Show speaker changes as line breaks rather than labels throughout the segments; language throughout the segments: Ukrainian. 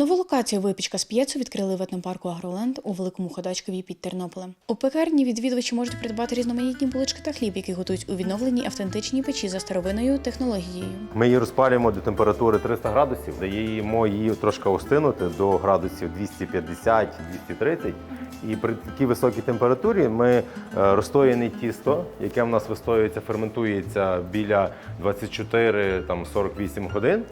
Нову локацію випічка з п'єцу відкрили в етнопарку Агроленд у Великому Ходачкові під Тернополем. У пекарні відвідувачі можуть придбати різноманітні булочки та хліб, які готують у відновленій автентичній печі за старовинною технологією.
Ми її розпалюємо до температури 300 градусів, даємо її трошки остинути до градусів 250-230. І при такій високій температурі ми е, розстояне тісто, яке в нас вистоюється, ферментується біля 24-48 годин.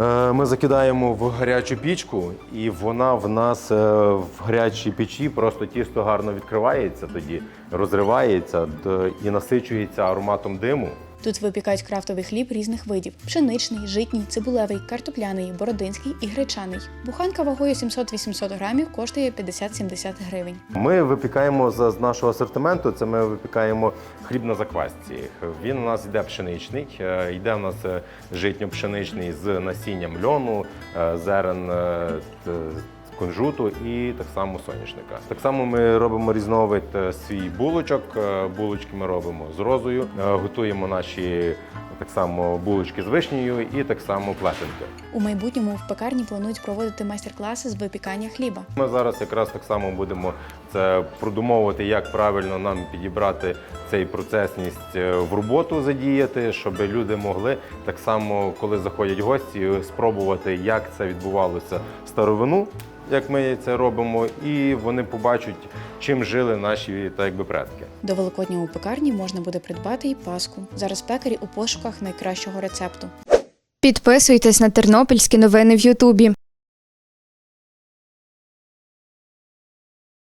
Е, Ми закидаємо в гарячу пічку, і вона в нас е, в гарячій печі просто тісто гарно відкривається тоді, розривається і насичується ароматом диму.
Тут випікають крафтовий хліб різних видів: пшеничний, житній, цибулевий, картопляний, бородинський і гречаний. Буханка вагою 700-800 грамів коштує 50-70 гривень.
Ми випікаємо з нашого асортименту. Це ми випікаємо хліб на заквасці. Він у нас йде пшеничний, е, йде у нас е, житньо-пшеничний з насінням льону, е, зерен кунжуту і так само соняшника. Так само ми робимо різновид е, свій булочок. Е, Булочки ми робимо з розою, е, готуємо наші так само булочки з вишнею і так само плетенки.
У майбутньому в пекарні планують проводити майстер-класи з випікання хліба.
Ми зараз якраз так само будемо це продумовувати, як правильно нам підібрати цей процесність е, в роботу задіяти, щоб люди могли так само, коли заходять гості, спробувати, як це відбувалося в старовину, як ми це робимо, і вони побачать, чим жили наші так якби предки.
До великоднього у пекарні можна буде придбати і паску. Зараз пекарі у пошуках найкращого рецепту.
Підписуйтесь на тернопільські новини в Ютубі.